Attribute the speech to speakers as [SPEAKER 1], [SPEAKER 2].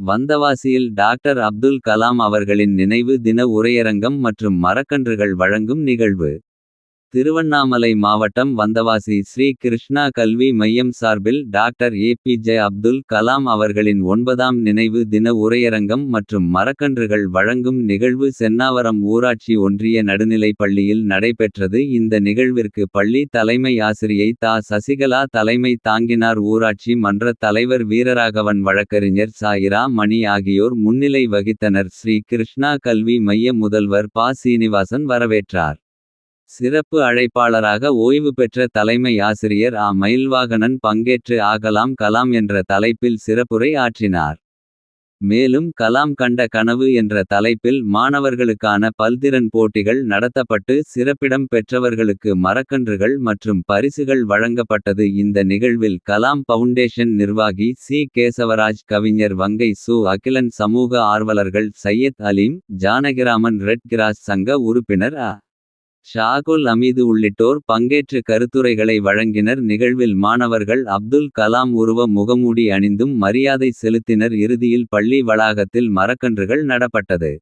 [SPEAKER 1] வந்தவாசியில் doctor Abdul Kalam அவர்களின் நினைவு தின உரையரங்கம் மற்றும் மரக்கன்றுகள் வழங்கும் நிகழ்வு. திருவண்ணாமலை மாவட்டம் வந்தவாசி ஸ்ரீ கிருஷ்ணா கல்வி மையம் சார்பில் டாக்டர் ஏபிஜே அப்துல் கலாம் அவர்களின் ஒன்பதாம் நினைவு தின உரையரங்கம் மற்றும் மரக்கன்றுகள் வழங்கும் நிகழ்வு சென்னாவரம் ஊராட்சி ஒன்றிய நடுநிலைப் பள்ளியில் நடைபெற்றது. இந்த நிகழ்விற்கு பள்ளி தலைமை ஆசிரியை தா சசிகலா தலைமை தாங்கினார். ஊராட்சி மன்ற தலைவர் வீரராகவன் வழக்கறிஞர் சாயிரா மணி ஆகியோர் முன்னிலை வகித்தனர். ஸ்ரீ கிருஷ்ணா கல்வி மைய முதல்வர் பா சீனிவாசன் வரவேற்றார். சிறப்பு அழைப்பாளராக ஓய்வு பெற்ற தலைமை ஆசிரியர் ஆ மயில்வாகனன் பங்கேற்று ஆகலாம் கலாம் என்ற தலைப்பில் சிறப்புரை ஆற்றினார். மேலும் கலாம் கண்ட கனவு என்ற தலைப்பில் மாணவர்களுக்கான பல்திறன் போட்டிகள் நடத்தப்பட்டு. சிறப்பிடம் பெற்றவர்களுக்கு மரக்கன்றுகள் மற்றும் பரிசுகள் வழங்கப்பட்டது. இந்த நிகழ்வில் கலாம் பவுண்டேஷன் நிர்வாகி சி கேசவராஜ் கவிஞர் வங்கை சு அகிலன் சமூக ஆர்வலர்கள் சையத் அலீம். ஜானகிராமன் ரெட் கிராஸ் சங்க உறுப்பினர் அ. ஷாகுல் அமீது உள்ளிட்டோர் பங்கேற்று கருத்துரைகளை வழங்கினர். நிகழ்வில் மாணவர்கள் அப்துல் கலாம் உருவ முகமூடி அணிந்தும் மரியாதை செலுத்தினர். இறுதியில் பள்ளி வளாகத்தில் மரக்கன்றுகள் நடப்பட்டது.